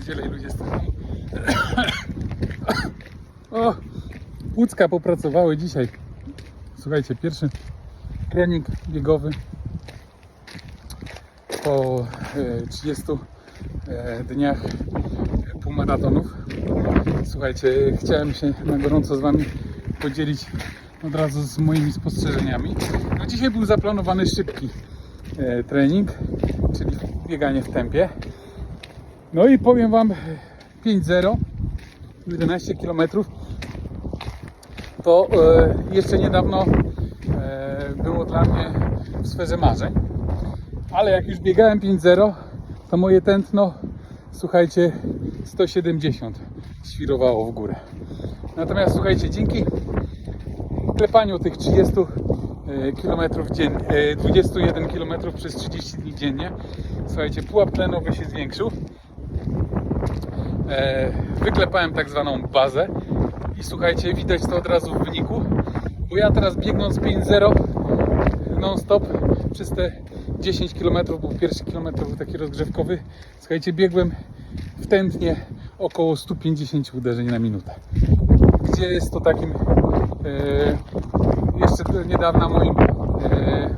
pierdziele ilu jest. O, Łódzka popracowały dzisiaj. Słuchajcie, pierwszy trening biegowy po e, 30 e, dniach półmaratonów. Słuchajcie, chciałem się na gorąco z Wami podzielić od razu z moimi spostrzeżeniami. No dzisiaj był zaplanowany szybki e, trening, czyli bieganie w tempie. No i powiem Wam 5-0, 11 km. To e, jeszcze niedawno e, było dla mnie w sferze marzeń. Ale jak już biegałem 5-0, to moje tętno, słuchajcie, 170 świrowało w górę. Natomiast słuchajcie, dzięki klepaniu tych 30 km dziennie, 21 km przez 30 dni dziennie, słuchajcie, pułap tlenowy się zwiększył. E, Wyklepałem tak zwaną bazę i słuchajcie, widać to od razu w wyniku, bo ja teraz biegnąc 5-0 non-stop przez te 10 km, bo pierwszy kilometr był taki rozgrzewkowy, słuchajcie, biegłem w tętnie około 150 uderzeń na minutę. Gdzie jest to takim e, jeszcze niedawna moim e,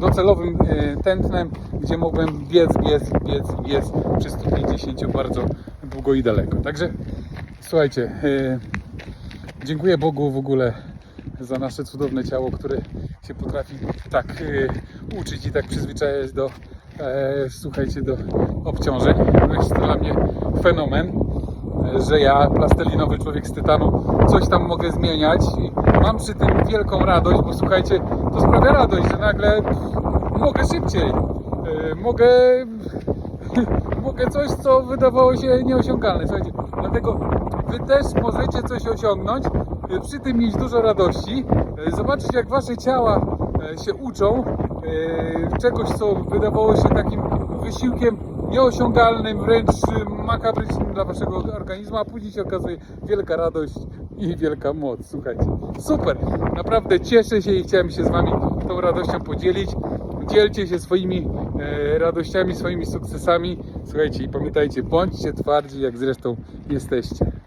docelowym e, tętnem, gdzie mogłem biec, biec, biec, biec przy 150 bardzo długo i daleko. Także słuchajcie, e, dziękuję Bogu w ogóle za nasze cudowne ciało, które się potrafi tak e, uczyć i tak przyzwyczajać do, słuchajcie, do obciążeń. No jest to dla mnie fenomen, że ja, plastelinowy człowiek z tytanu, coś tam mogę zmieniać mam przy tym wielką radość, bo słuchajcie, to sprawia radość, że nagle mogę szybciej, e, mogę mogę coś, co wydawało się nieosiągalne. Słuchajcie, dlatego Wy też możecie coś osiągnąć, e, przy tym mieć dużo radości, e, zobaczyć jak Wasze ciała się uczą czegoś, co wydawało się takim wysiłkiem nieosiągalnym, wręcz makabrycznym dla Waszego organizmu, a później się okazuje wielka radość i wielka moc. Słuchajcie, super, naprawdę cieszę się i chciałem się z Wami tą radością podzielić. Dzielcie się swoimi e, radościami, swoimi sukcesami. Słuchajcie i pamiętajcie, bądźcie twardzi, jak zresztą jesteście.